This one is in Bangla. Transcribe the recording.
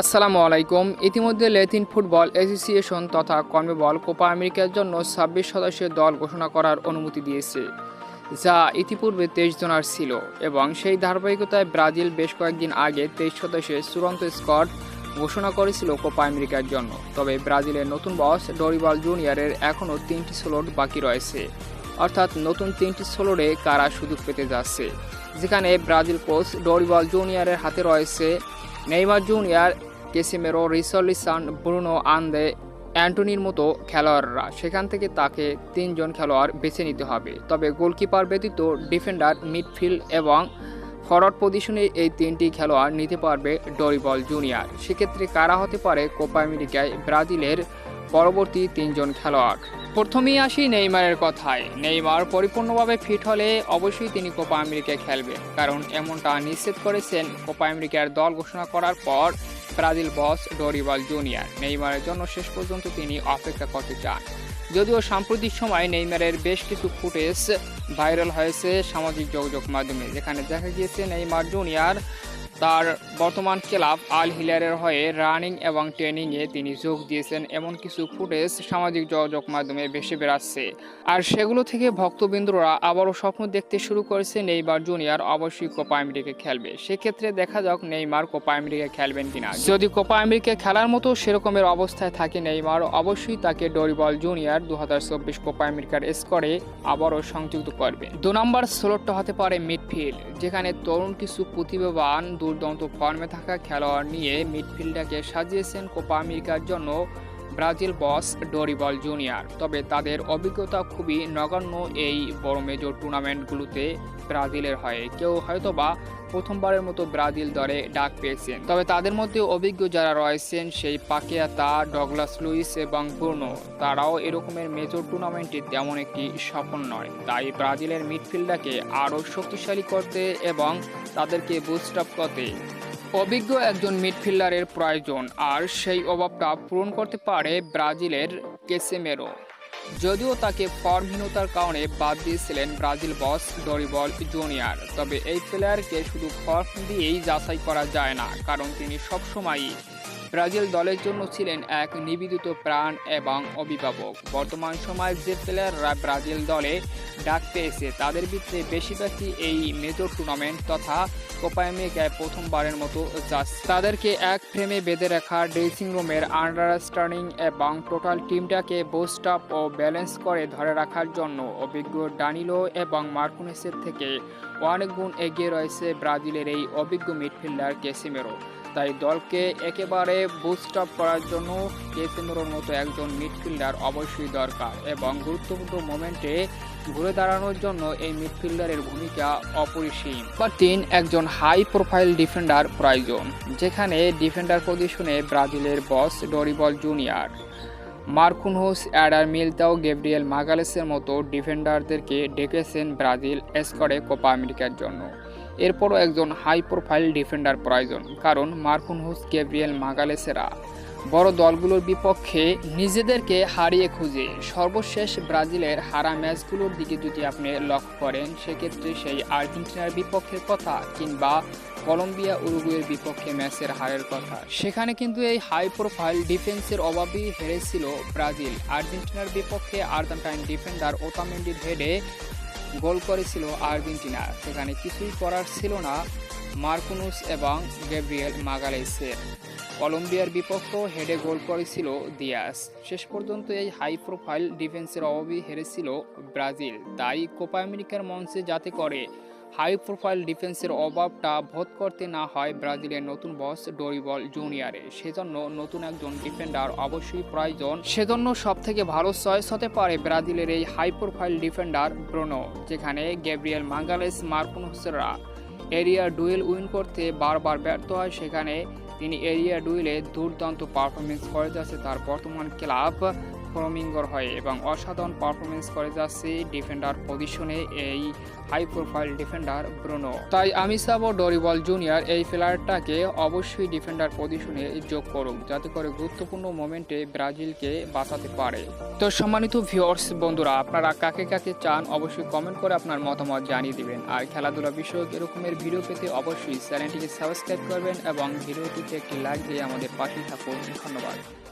আসসালামু আলাইকুম। ইতিমধ্যে লেথিন ফুটবল অ্যাসোসিয়েশন তথা কর্মবল কোপা আমেরিকার জন্য ছাব্বিশ সদস্যের দল ঘোষণা করার অনুমতি দিয়েছে, যা ইতিপূর্বে তেইশ জনার ছিল এবং সেই ধারাবাহিকতায় ব্রাজিল বেশ কয়েকদিন আগে তেইশ সদস্যের চূড়ান্ত স্কট ঘোষণা করেছিল কোপা আমেরিকার জন্য। তবে ব্রাজিলের নতুন বস ডরিবাল জুনিয়রের এখনও তিনটি স্লোট বাকি রয়েছে। অর্থাৎ নতুন তিনটি স্লোটে কারা সুযোগ পেতে যাচ্ছে? যেখানে ব্রাজিল কোচ ডরিবাল জুনিয়রের হাতে রয়েছে Neymar junior, Casemiro Richarlison Bruno Andre, অ্যান্টনির মতো খেলোয়াড়রা। সেখান থেকে তাকে তিনজন খেলোয়াড় বেছে নিতে হবে। তবে গোলকিপার ব্যতীত ডিফেন্ডার, মিডফিল্ড এবং ফরওয়ার্ড পজিশনে এই তিনটি খেলোয়াড় নিতে পারবে ডরিবল জুনিয়র। সেক্ষেত্রে কারা হতে পারে কোপা আমেরিকায়, ব্রাজিলের পরবর্তী তিনজন খেলোয়াড়। প্রথমেই আসি নেইমারের কথায়। নেইমার পরিপূর্ণভাবে ফিট হলে অবশ্যই তিনি কোপা আমেরিকায় খেলবেন কারণ এমনটা নিশ্চিত করেছেন কোপা আমেরিকার দল ঘোষণা করার পর ব্রাজিল বস ডরিবাল জুনিয়র। নেইমারের জন্য শেষ পর্যন্ত তিনি অপেক্ষা করতে চান। যদিও সাম্প্রতিক সময় নেইমারের বেশ কিছু ফুটেজ ভাইরাল হয়েছে সামাজিক যোগাযোগ মাধ্যমে। যেখানে দেখা গিয়েছে নেইমার জুনিয়র তার বর্তমান ক্লাব আল হিলারের হয়ে রানিং এবং ট্রেনিংয়ে তিনি যোগ দিয়েছেন। এমন কিছু ফুটেজ সামাজিক যোগাযোগ মাধ্যমে বেশি বেড়াচ্ছে। আর সেগুলো থেকে ভক্তবৃন্দরা আবারও স্বপ্ন দেখতে শুরু করেছে নেইমার জুনিয়র অবশ্যই কোপা আমেরিকা খেলবে। সেক্ষেত্রে দেখা যাক নেইমার কোপা আমেরিকা খেলবেন কিনা। যদি কোপা আমেরিকা খেলার মতো সেরকমের অবস্থায় থাকে নেইমার, অবশ্যই তাকে ডরিবল জুনিয়র দু হাজার চব্বিশ কোপা আমেরিকার স্কোরে আবারও সংযুক্ত করবে। দু নম্বর স্লোটটা হতে পারে মিডফিল্ড, যেখানে তরুণ কিছু প্রতিভাবান দুর্দান্ত ফর্মে থাকা খেলোয়াড় নিয়ে মিডফিল্ডাকে সাজিয়েছেন কোপা আমেরিকার জন্য। Brazil boss Dorival junior. তবে তাদের অভিজ্ঞতা খুবই নগণ্য এই বড় মেজর টুর্নামেন্টগুলোতে ব্রাজিলের হয়ে। কেউ হয়তোবা প্রথমবারের মতো ব্রাজিল দলে ডাক পেয়েছেন। তবে তাদের মধ্যে অভিজ্ঞ যারা রয়েছেন সেই পাকেয়াতা, ডগলাস লুইস এবং ব্রুনো, তারাও এরকমের মেজর টুর্নামেন্টে তেমন একটি সফল নয়। তাই ব্রাজিলের মিডফিল্ডাকে আরও শক্তিশালী করতে এবং তাদেরকে বুস্ট আপ করতে অভিজ্ঞ একজন মিডফিল্ডারের প্রয়োজন, আর সেই অভাবটা পূরণ করতে পারে ব্রাজিলের কেসেমেরো। যদিও তাকে ফর্মহীনতার কারণে বাদ দিয়েছিলেন ব্রাজিল বস ডরিবল জুনিয়র, তবে এই প্লেয়ারকে শুধু ফর্ম দিয়েই যাচাই করা যায় না, কারণ তিনি সবসময়ই ব্রাজিল দলের জন্য ছিলেন এক নিবেদিত প্রাণ এবং অভিভাবক। বর্তমান সময়ে যে প্লেয়াররা ব্রাজিল দলে ডাক পেয়েছে, তাদের ভিতরে বেশিরভাগই এই মেজর টুর্নামেন্ট তথা কোপা আমেরিকায় প্রথমবারের মতো যাচ্ছে। তাদেরকে এক ফ্রেমে বেঁধে রাখা ড্রেসিং রুমের আন্ডারস্ট্যান্ডিং এবং টোটাল টিমটাকে বুস্ট আপ ও ব্যালেন্স করে ধরে রাখার জন্য অভিজ্ঞ ডানিলো এবং মার্কুনেসের থেকে অনেক গুণ এগিয়ে রয়েছে ব্রাজিলের এই অভিজ্ঞ মিডফিল্ডার কেসিমেরো তাই দলকে একেবারে বুস্ট আপ করার জন্য কেসিমেরোর মতো একজন মিডফিল্ডার অবশ্যই দরকার এবং গুরুত্বপূর্ণ মোমেন্টে ঘুরে দাঁড়ানোর জন্য এই মিডফিল্ডারের ভূমিকা অপরিসীম। বা তিন, একজন হাই প্রোফাইল ডিফেন্ডার প্রয়োজন, যেখানে ডিফেন্ডার পজিশনে ব্রাজিলের বস Dorival Junior Marquinhos, Eder Militao, Gabriel মাগালেসের মতো ডিফেন্ডারদেরকে ডেকেছেন ব্রাজিল স্কোয়াডে কোপা আমেরিকার জন্য। এরপরও একজন হাই প্রোফাইল ডিফেন্ডার প্রয়োজন, কারণ মার্কুনহোস গেব্রিয়েল মাগালেসেরা। বড় দলগুলোর বিপক্ষে নিজেদেরকে হারিয়ে খুঁজে, সর্বশেষ ব্রাজিলের হারা ম্যাচগুলোর দিকে যদি আপনি লক্ষ্য করেন, সেক্ষেত্রে সেই আর্জেন্টিনার বিপক্ষের কথা কিংবা কলম্বিয়া উরুগুয়ের বিপক্ষে ম্যাচের হারের কথা। সেখানে কিন্তু এই হাই প্রোফাইল ডিফেন্সের অভাবেই হেরেছিল ব্রাজিল। আর্জেন্টিনার বিপক্ষে আর্জেন্টাইন ডিফেন্ডার ওতামেন্ডির হেডে গোল করেছিল আর্জেন্টিনা। সেখানে কিছুই করার ছিল না মার্কুনুস এবং গ্যাব্রিয়েল মাগালেসের কলম্বিয়ার বিপক্ষ হেডে গোল করেছিল দিয়াস। শেষ পর্যন্ত এই হাই প্রোফাইল ডিফেন্সের অভাবে হেরেছিল ব্রাজিল। তাই কোপা আমেরিকার মঞ্চে যাতে করে হাই প্রোফাইল ডিফেন্সের অভাবটা ভোধ করতে না হয় ব্রাজিলের নতুন বস ডরিবল জুনিয়রে। সেজন্য নতুন একজন ডিফেন্ডার অবশ্যই প্রয়োজন। সেজন্য সব থেকে ভালো চয়েস হতে পারে ব্রাজিলের এই হাই প্রোফাইল ডিফেন্ডার ব্রোনো, যেখানে গ্যাব্রিয়েল মাঙ্গালেস মার্কুনসরা এরিয়া ডুয়েল উইন করতে বারবার ব্যর্থ হয়। সেখানে তিনি এরিয়া ডুয়েলে দুর্দান্ত পারফরমেন্স করে যাচ্ছে তার বর্তমান ক্লাব। ফ্রমিঙ্গর হয়ে এবং অসাধারণ পারফরমেন্স করে যাচ্ছে ডিফেন্ডার পজিশনে এই হাই প্রোফাইল ডিফেন্ডার ব্রুনো। তাই আমি চাবো ডরিবল জুনিয়র এই প্লেয়ারটাকে অবশ্যই ডিফেন্ডার পজিশনে যোগ করুক, যাতে করে গুরুত্বপূর্ণ মোমেন্টে ব্রাজিলকে বাঁচাতে পারে। তো সম্মানিত ভিউয়ার্স বন্ধুরা, আপনারা কাকে কাকে চান অবশ্যই কমেন্ট করে আপনার মতামত জানিয়ে দিবেন। আর খেলাধুলা বিষয়ক এরকমের ভিডিও পেতে অবশ্যই চ্যানেলটিকে সাবস্ক্রাইব করবেন এবং ভিডিওটিতে একটি লাইক দিয়ে আমাদের পাশে থাকুন। ধন্যবাদ।